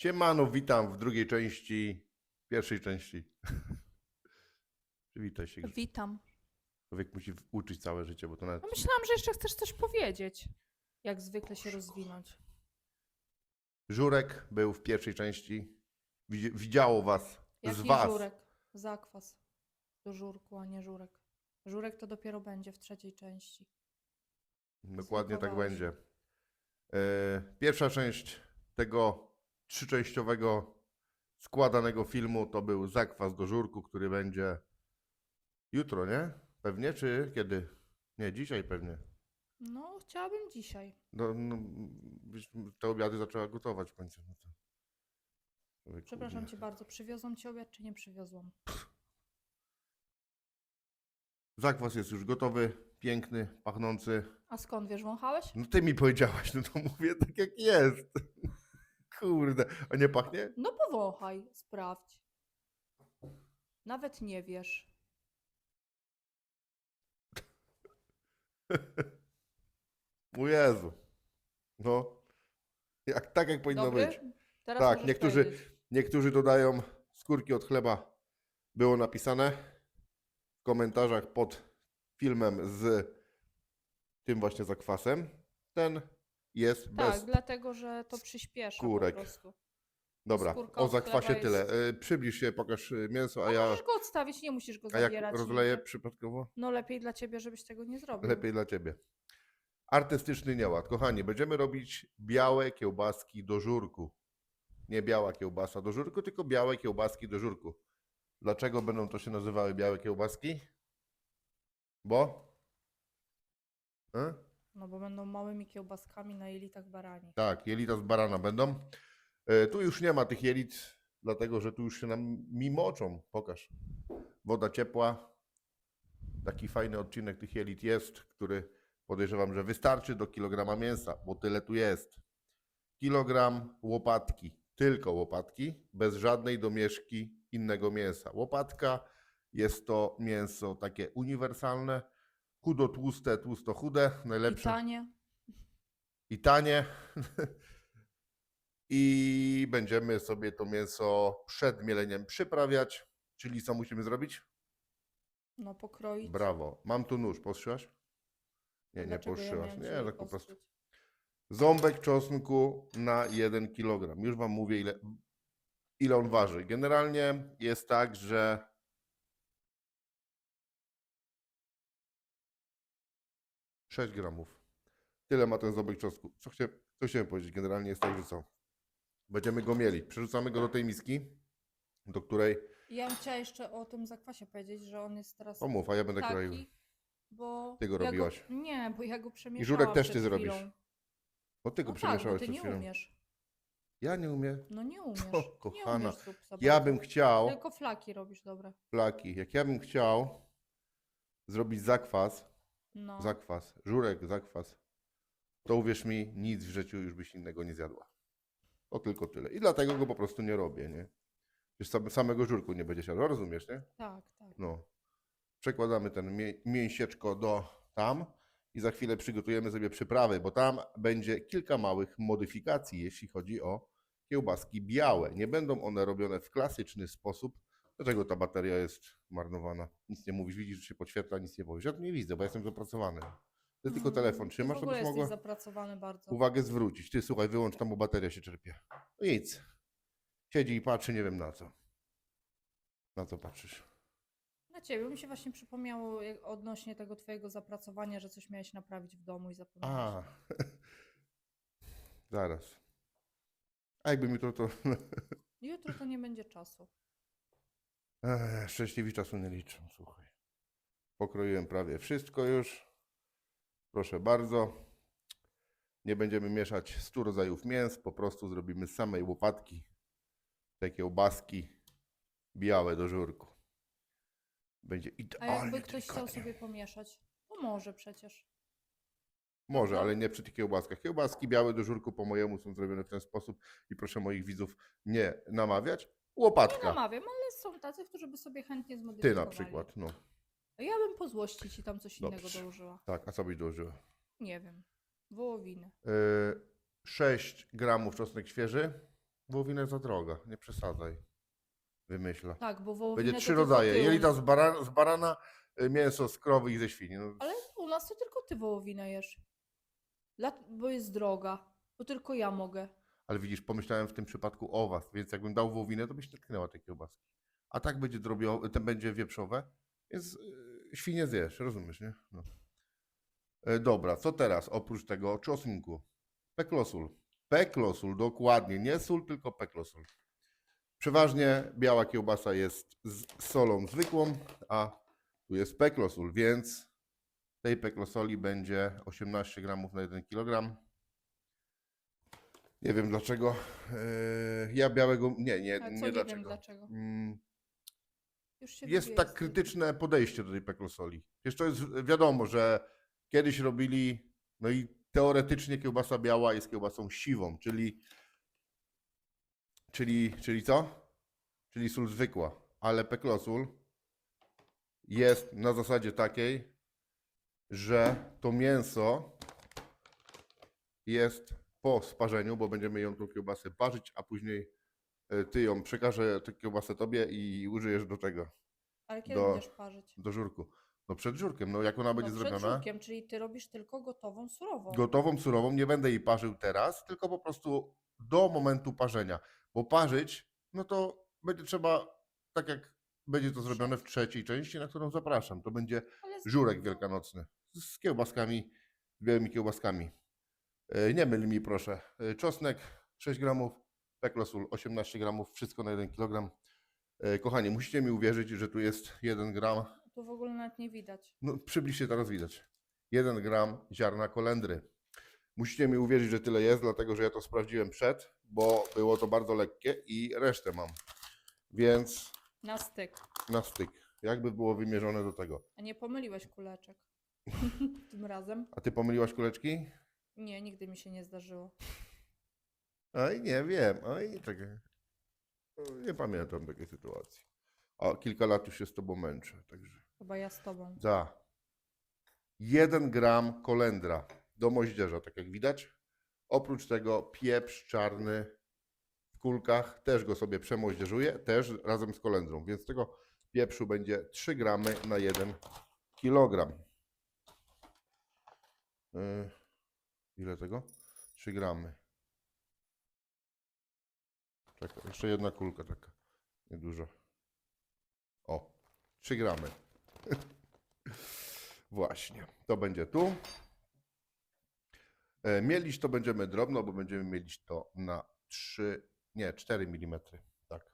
Siemano, witam w drugiej części, pierwszej części. Przywitaj się. Witam. Człowiek musi uczyć całe życie, bo to nawet... No myślałam, że jeszcze chcesz coś powiedzieć. Jak zwykle się rozwinąć. Żurek był w pierwszej części. Widzi- Widziało was, z Jaki was. żurek? Zakwas. Do żurku, a nie żurek. Żurek to dopiero będzie w trzeciej części. Dokładnie tak będzie. E, Pierwsza część tego trzyczęściowego składanego filmu to był zakwas do żurku, który będzie jutro, nie? Pewnie, czy kiedy? Nie, dzisiaj pewnie. No, chciałabym dzisiaj. No, no, te obiady zaczęła gotować w końcu. No to... Oj, Przepraszam kurde. cię bardzo. Przywiozłam ci obiad, czy nie przywiozłam? Zakwas jest już gotowy, piękny, pachnący. A skąd wiesz, wąchałeś? No ty mi powiedziałaś, no to mówię tak jak jest. Kurde, a nie pachnie? No powąchaj, sprawdź. Nawet nie wiesz. O Jezu. No. Jak, tak jak powinno Dobry? być. Teraz Tak, możesz niektórzy- powiedzieć. Niektórzy dodają skórki od chleba. Było napisane w komentarzach pod filmem z tym właśnie zakwasem. Ten jest Tak, bez. dlatego, że to przyspiesza skórek. po prostu. Dobra, skórka o zakwasie chleba tyle. jest- Y, Przybliż się, pokaż y, mięso, a A ja. możesz go odstawić, nie musisz go A jak zabierać. rozleję nigdzie. przypadkowo? No lepiej dla ciebie, żebyś tego nie zrobił. Lepiej dla ciebie. Artystyczny nieład. Kochani, będziemy robić białe kiełbaski do żurku. Nie biała kiełbasa do żurku, tylko białe kiełbaski do żurku. Dlaczego będą to się nazywały białe kiełbaski? Bo? E? No bo będą małymi kiełbaskami na jelitach barani. Tak, jelita z barana będą. E, tu już nie ma tych jelit, dlatego że tu już się nam mimoczą. Pokaż. Woda ciepła. Taki fajny odcinek tych jelit jest, który podejrzewam, że wystarczy do kilograma mięsa, bo tyle tu jest. Kilogram łopatki, tylko łopatki, bez żadnej domieszki innego mięsa. Łopatka jest to mięso takie uniwersalne, chudo tłuste, tłusto chude, I najlepsze tanie. i tanie. I będziemy sobie to mięso przed mieleniem przyprawiać. Czyli co musimy zrobić? No pokroić. Brawo. Mam tu nóż. Postrzyłaś? Nie, nie Dlaczego ja postrzyłaś. miałam Nie, tak po prostu. Ząbek czosnku na 1 kg. Już Wam mówię, ile, ile on waży. Generalnie jest tak, że Sześć gramów. Tyle ma ten ząbek czosnku. Co, chcia, co chciałem powiedzieć? Generalnie jest tak, że co? Będziemy go mieli. Przerzucamy go do tej miski, do której... Ja bym chciała jeszcze o tym zakwasie powiedzieć, że on jest teraz Omów, a ja będę kroił. taki, bo... Ty go ja robiłaś. Nie, bo ja go przemieszałam żurek też ty zrobisz. chwilą. No ty go No tak, bo przemieszałeś ty przed nie chwilą. umiesz. Ja nie umiem. No nie umiesz. O, Nie kochana, umiesz zup za Ja bym chciał... Tylko flaki robisz dobre. Flaki. Jak ja bym chciał zrobić zakwas, No. zakwas, żurek, zakwas, to uwierz mi, nic w życiu już byś innego nie zjadła. To tylko tyle. I dlatego go po prostu nie robię, nie? Już sam, samego żurku nie będzie siadła, rozumiesz, nie? Tak, tak. No. Przekładamy ten mię, mięsieczko do tam i za chwilę przygotujemy sobie przyprawy, bo tam będzie kilka małych modyfikacji, jeśli chodzi o kiełbaski białe. Nie będą one robione w klasyczny sposób. Dlaczego ta bateria jest marnowana? Nic nie mówisz, widzisz, że się podświetla, nic nie powiesz. Ja to nie widzę, bo ja jestem zapracowany. Ty tylko Mm, telefon trzymasz, to byś mogła zapracowany bardzo. uwagę zwrócić. Ty słuchaj, wyłącz tam, bo bateria się czerpie. No nic. Siedzi i patrzy, nie wiem na co. Na co patrzysz? Na ciebie mi się właśnie przypomniało jak- odnośnie tego twojego zapracowania, że coś miałeś naprawić w domu i zapomniałeś. A, zaraz. A jakby mi to, to Jutro to nie będzie czasu. Ech, szczęśliwi czasu nie liczą, słuchaj. Pokroiłem prawie wszystko już. Proszę bardzo. Nie będziemy mieszać 100 rodzajów mięs, po prostu zrobimy z samej łopatki te kiełbaski białe do żurku. Będzie A idealnie. jakby ktoś chciał delikatnie. sobie pomieszać? To może przecież. Może, No. ale nie przy tych kiełbaskach. Kiełbaski białe do żurku po mojemu są zrobione w ten sposób i proszę moich widzów nie namawiać. Nie Łopatka. namawiam, ale są tacy, którzy by sobie chętnie Ty zmodyfikowali. na przykład, no. Ja bym po złości ci tam coś innego Dobrze. dołożyła. Tak, a co byś dołożyła? Nie wiem. Wołowiny. Yy, 6 gramów czosnek świeży, Wołowina za droga, nie przesadzaj. Wymyśla. Tak, bo wołowinę Będzie to trzy tylko rodzaje. ty Jelita z, bara, z barana, y, mięso z krowy i ze świni. No, Ale u nas to tylko ty wołowinę jesz. Dla... Bo jest droga. Bo tylko ja mogę. Ale widzisz, pomyślałem w tym przypadku o was, więc jakbym dał wołowinę, to byś nie tknęła tej kiełbaski. A tak będzie ten będzie wieprzowe, więc yy, świnie zjesz, rozumiesz, nie? No. E, dobra, co teraz oprócz tego czosnku? Peklosul. Peklosul, dokładnie, nie sól, tylko peklosul. Przeważnie biała kiełbasa jest z solą zwykłą, a tu jest peklosul, więc tej peklosoli będzie 18 gramów na 1 kg. Nie wiem dlaczego. Eee, Ja białego. Nie, nie, A co nie, wiem dlaczego. Mm, Już się Jest tak ty. krytyczne podejście do tej peklosoli. Wiesz, to jest wiadomo, że kiedyś robili, no i teoretycznie kiełbasa biała jest kiełbasą siwą, czyli, czyli, czyli co? Czyli sól zwykła, ale peklosul jest na zasadzie takiej, że to mięso jest po sparzeniu, bo będziemy ją tą kiełbasę parzyć, a później e, ty ją przekażę tę kiełbasę tobie i użyjesz do tego, Ale kiedy do- będziesz parzyć? do żurku. No przed żurkiem, no jak ona będzie no, przed zrobiona. żurkiem, czyli ty robisz tylko gotową, surową. Gotową, surową, nie będę jej parzył teraz, tylko po prostu do momentu parzenia. Bo parzyć, no to będzie trzeba, tak jak będzie to zrobione w trzeciej części, na którą zapraszam. To będzie żurek wielkanocny z kiełbaskami, z białymi kiełbaskami. E, Nie myl mi proszę. E, Czosnek 6 gramów, peklosul 18 gramów, wszystko na 1 kg. E, Kochani, musicie mi uwierzyć, że tu jest 1 gram Tu w ogóle nawet nie widać. no, przybliż się teraz widać. 1 gram ziarna kolendry. Musicie mi uwierzyć, że tyle jest, dlatego że ja to sprawdziłem przed, bo było to bardzo lekkie i resztę mam. Więc Na styk. na styk. Jakby było wymierzone do tego. A nie pomyliłeś kuleczek. Tym razem? A ty pomyliłaś kuleczki? Nie, nigdy mi się nie zdarzyło. Oj, nie wiem. Oj. O, Nie pamiętam takiej sytuacji. O, kilka lat już się z tobą męczę, także. Chyba ja z tobą. Za 1 gram kolendra do moździerza, tak jak widać. Oprócz tego pieprz czarny w kulkach, też go sobie przemoździerzuję, też razem z kolendrą, więc tego pieprzu będzie 3 gramy na 1 kilogram. Yy, ile tego? 3 gramy. Czekaj, jeszcze jedna kulka taka, nieduża. O, 3 gramy. Właśnie, to będzie tu. E, Mielić to będziemy drobno, bo będziemy mielić to na 3, nie, 4 mm. Tak.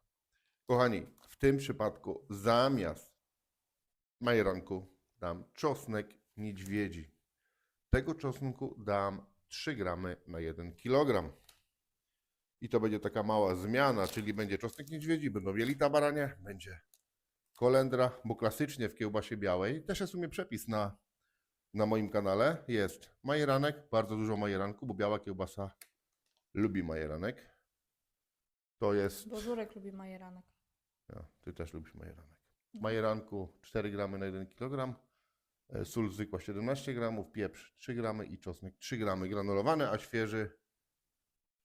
Kochani, w tym przypadku zamiast majeranku dam czosnek niedźwiedzi. Tego czosnku dam 3 gramy na 1 kg. I to będzie taka mała zmiana, czyli będzie czosnek niedźwiedzi, będą jelita baranie, będzie kolendra, bo klasycznie w kiełbasie białej też jest w sumie przepis na, na moim kanale. Jest majeranek, bardzo dużo majeranku, bo biała kiełbasa lubi majeranek. To jest. Bo żurek lubi majeranek. Ja, ty też lubisz majeranek. Majeranku 4 gramy na 1 kg, sól zwykła 17 gramów, pieprz 3 gramy i czosnek 3 gramy granulowany, a świeży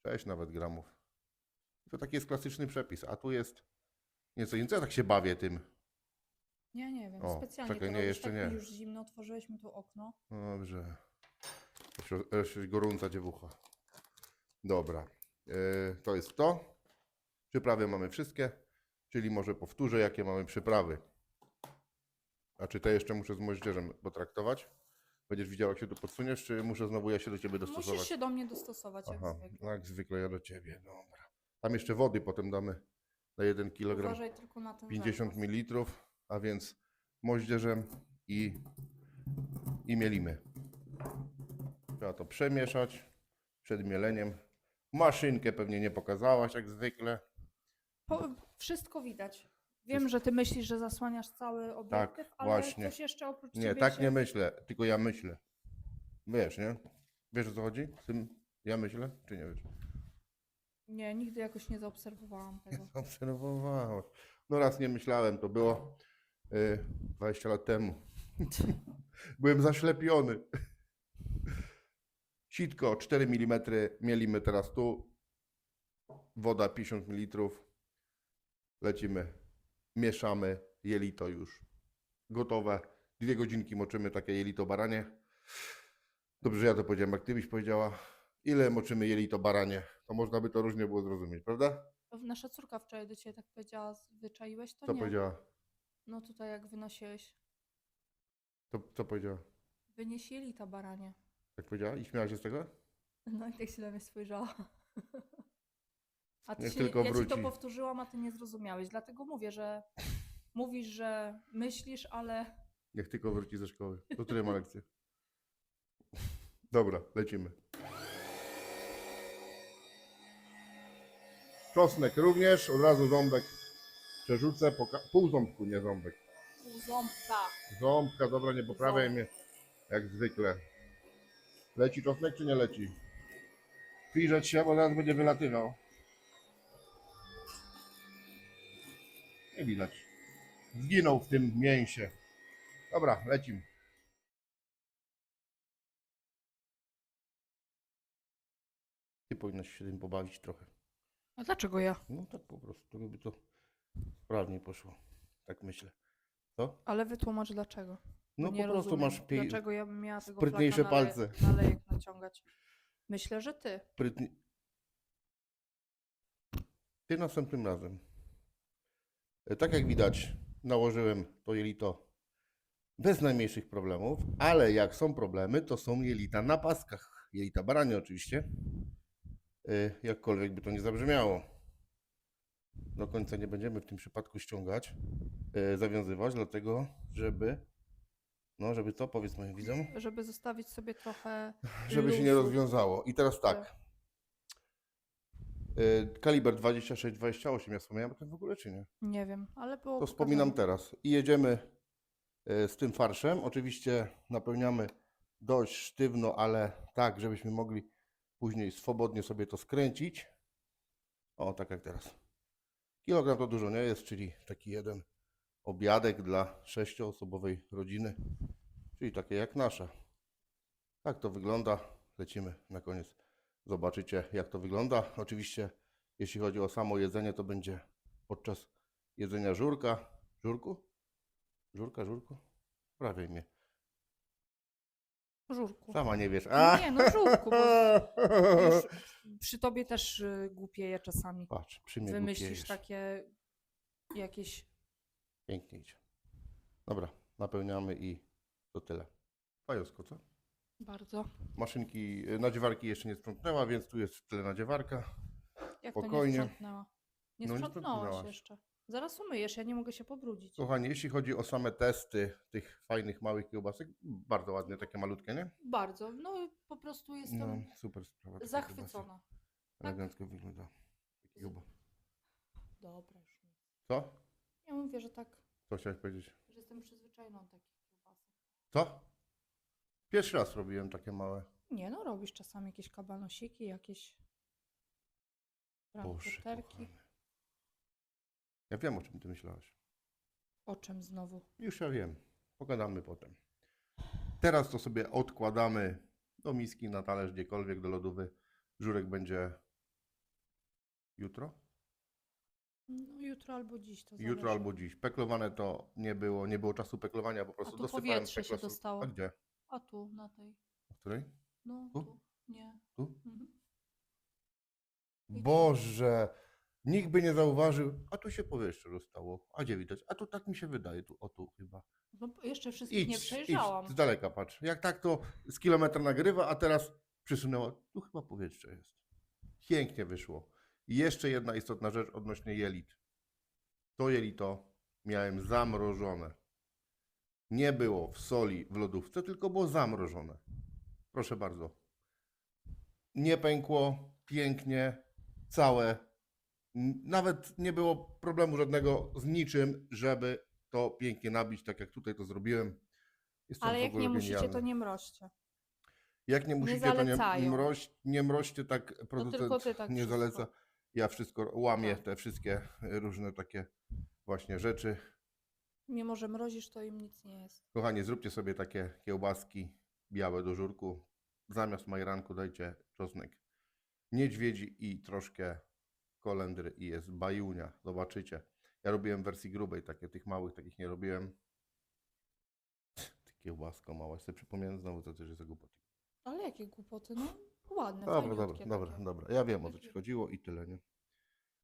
6 nawet gramów. To taki jest klasyczny przepis, a tu jest nieco innego. Ja tak się bawię tym. Nie, nie wiem. O, Specjalnie czekaj, to nie, jeszcze tak nie. już zimno, otworzyłeś mi tu okno. No Dobrze. Jeszcze gorąca dziewucha. Dobra. E, to jest to. Przyprawy mamy wszystkie. Czyli może powtórzę, jakie mamy przyprawy. A czy te jeszcze muszę z moździerzem potraktować? Będziesz widział, jak się tu podsuniesz, czy muszę znowu ja się do ciebie dostosować? Musisz się do mnie dostosować jak Aha, zwykle. no jak zwykle ja do ciebie. Dobra. Tam jeszcze wody potem damy na 1 kg. Uważaj tylko na ten 50 zapas. ml, a więc moździerzem i, i mielimy. Trzeba to przemieszać przed mieleniem. Maszynkę pewnie nie pokazałaś jak zwykle. Po, wszystko widać. Wiem, że ty myślisz, że zasłaniasz cały obiektyw, ale Tak, właśnie. coś jeszcze oprócz Nie, ciebie tak się... nie myślę, tylko ja myślę. Wiesz, nie? Wiesz o co chodzi? Z tym ja myślę, czy nie wiesz? Nie, nigdy jakoś nie zaobserwowałam tego. Obserwowałem. No raz nie myślałem, to było y, 20 lat temu. Byłem zaślepiony. Sitko 4 mm mielimy teraz tu. woda 50 ml. Lecimy, mieszamy, jelito już gotowe. Dwie godzinki moczymy takie jelito baranie. Dobrze, że ja to powiedziałem, jak ty byś powiedziała, ile moczymy jelito baranie, to można by to różnie było zrozumieć, prawda? Nasza córka wczoraj do ciebie tak powiedziała, wyczaiłeś to? Co nie. powiedziała? No tutaj jak wynosiłeś. To, co powiedziała? Wynieś jelita baranie. Tak powiedziała? I śmiała się z tego? No i tak się na mnie spojrzała. A ty się, tylko ja ci to powtórzyłam, a ty nie zrozumiałeś. Dlatego mówię, że mówisz, że myślisz, ale Niech tylko wróci ze szkoły. Do której ma lekcję? Dobra, lecimy. Czosnek również, od razu ząbek przerzucę, po ka- pół ząbku, nie ząbek. pół ząbka. Ząbka, dobra, nie poprawiaj mnie, jak zwykle. Leci czosnek czy nie leci? Przyjrzeć się, bo zaraz będzie wylatywał. Nie widać. Zginął w tym mięsie. Dobra, lecimy. Ty powinnaś się tym pobawić trochę. A dlaczego ja? No tak po prostu, to by to sprawniej poszło. Tak myślę. Co? Ale wytłumacz dlaczego. No nie po prostu rozumiem. masz pie... Dlaczego ja bym miała tego sprytniejsze flaka na le- palce. Na lejek naciągać? Myślę, że ty. sprytnie. Ty następnym razem. E, Tak jak widać, nałożyłem to jelito bez najmniejszych problemów, ale jak są problemy, to są jelita na paskach. Jelita baranie oczywiście. E, Jakkolwiek by to nie zabrzmiało. Do końca nie będziemy w tym przypadku ściągać, e, zawiązywać, dlatego żeby, no żeby co, powiedz moim widzom, Żeby zostawić sobie trochę. żeby się nie luzu. rozwiązało. I teraz tak. Y, Kaliber 26-28, ja wspomniałem o tym w ogóle, czy nie? Nie wiem, ale było. To wspominam pokazane. teraz. I jedziemy y, z tym farszem. Oczywiście napełniamy dość sztywno, ale tak, żebyśmy mogli później swobodnie sobie to skręcić. O, tak jak teraz. Kilogram to dużo nie jest, czyli taki jeden obiadek dla sześcioosobowej rodziny, czyli takie jak nasza. Tak to wygląda. Lecimy na koniec. Zobaczycie, jak to wygląda. Oczywiście, jeśli chodzi o samo jedzenie, to będzie podczas jedzenia żurka. Żurku? Żurka, żurku? Prawie mnie. Żurku. Sama nie wiesz. A! Nie, no żurku, bo już przy tobie też y, głupieję czasami. Patrz, przy mnie Wymyślisz głupiejesz. takie jakieś. Pięknie idzie. Dobra, napełniamy i to tyle. Fajosko, co? Bardzo. Maszynki, y, nadziewarki jeszcze nie sprzątnęła, więc tu jest w tle nadziewarka. Jak to Spokojnie. nie sprzątnęła? Nie No nie sprzątnęłaś sprzątnęłaś. jeszcze. Zaraz umyjesz, ja nie mogę się pobrudzić. Kochani, jeśli chodzi o same testy tych fajnych małych kiełbasek, bardzo ładne, takie malutkie, nie? Bardzo. No i po prostu jestem No, super sprawa. zachwycona. Elegancko wygląda. Kiełba- Dobra już. Co? Ja mówię, że tak, Co chciałeś powiedzieć? że jestem przyzwyczajona do takich kiełbasek. Co? Pierwszy raz robiłem takie małe. Nie no, robisz czasami jakieś kabanosiki, jakieś Boże, kochany. Ja wiem, o czym ty myślałaś. O czym znowu? Już ja wiem. Pogadamy potem. Teraz to sobie odkładamy do miski, na talerz, gdziekolwiek, do lodówy. Żurek będzie jutro? No jutro albo dziś to Jutro zależy. albo dziś. Peklowane to nie było, nie było czasu peklowania, po prostu tu dosypałem powietrze się peklosu- dostało. A gdzie? A tu, na tej. W której? No, Tu? tu. Nie. Tu? Mhm. I Boże! Nikt by nie zauważył, a tu się powietrze dostało. A gdzie widać? A tu tak mi się wydaje, tu, o tu chyba. No, jeszcze wszystkich nie przejrzałam. z daleka patrz. Jak tak to z kilometra nagrywa, a teraz przysunęła. Tu chyba powietrze jest. Pięknie wyszło. I jeszcze jedna istotna rzecz odnośnie jelit. To jelito miałem zamrożone. Nie było w soli w lodówce, tylko było zamrożone. Proszę bardzo. Nie pękło, pięknie, całe. Nawet nie było problemu żadnego z niczym, żeby to pięknie nabić, tak jak tutaj to zrobiłem. Jestem Ale jak nie musicie, genialny. to nie mroźcie. Jak nie musicie, to nie, zalecają. mroź, nie mroźcie tak, producent tylko ty tak nie wszystko. zaleca. Ja wszystko łamię, Tak. te wszystkie różne takie właśnie rzeczy. Mimo, że mrozisz, to im nic nie jest. Kochani, zróbcie sobie takie kiełbaski białe do żurku. Zamiast majranku dajcie czosnek niedźwiedzi i troszkę kolendry i jest bajunia. Zobaczycie. Ja robiłem w wersji grubej, takie tych małych, takich nie robiłem. Takie łasko małe. Sobie przypomniałem znowu, co też jest za głupoty. Ale jakie głupoty, no ładne, Dobra, dobra, fajniutkie dobra, takie. dobra. Ja wiem o co ci chodziło i tyle, nie?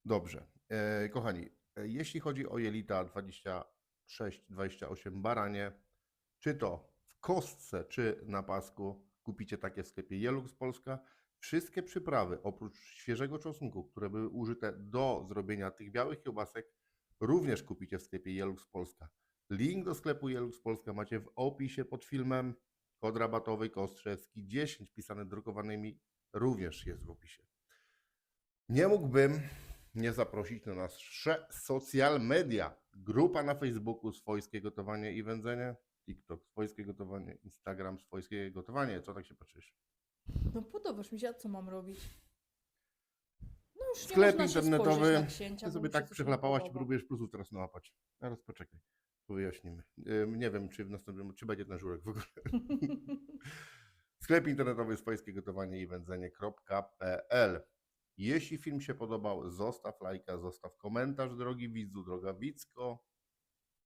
Dobrze. E, kochani, e, jeśli chodzi o jelita 26-28 baranie, czy to w kostce, czy na pasku, kupicie takie w sklepie Jelux Polska. Wszystkie przyprawy, oprócz świeżego czosnku, które były użyte do zrobienia tych białych kiełbasek, również kupicie w sklepie Jelux Polska. Link do sklepu Jelux Polska macie w opisie pod filmem. Kod rabatowy Kostrzewski 10 pisany drukowanymi również jest w opisie. Nie mógłbym nie zaprosić na nasze social media. Grupa na Facebooku Swojskie Gotowanie i Wędzenie, TikTok Swojskie Gotowanie, Instagram Swojskie Gotowanie. Co tak się patrzysz? No podobasz mi się, a co mam robić? No już Sklep nie można się internetowy. spojrzeć na księcia, Ty bo sobie mi się tak coś nie przechlapałaś i podoba. próbujesz plusów teraz nałapać. Teraz poczekaj, wyjaśnimy. Ym, Nie wiem, czy w następnym, czy będzie ten żurek w ogóle. Sklep internetowy swojskie gotowanie i wędzenie.pl. Jeśli film się podobał, zostaw lajka, zostaw komentarz, drogi widzu, droga widzko.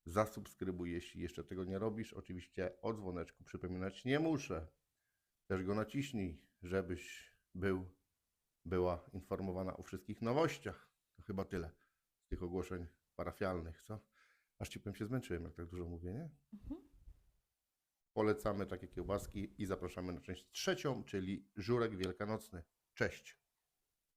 Zasubskrybuj, jeśli jeszcze tego nie robisz. Oczywiście o dzwoneczku przypominać nie muszę. Też go naciśnij, żebyś był, była informowana o wszystkich nowościach. To chyba tyle z tych ogłoszeń parafialnych, co? Aż ci powiem się zmęczyłem, jak tak dużo mówię, nie? Mhm. Polecamy takie kiełbaski i zapraszamy na część trzecią, czyli żurek wielkanocny. Cześć!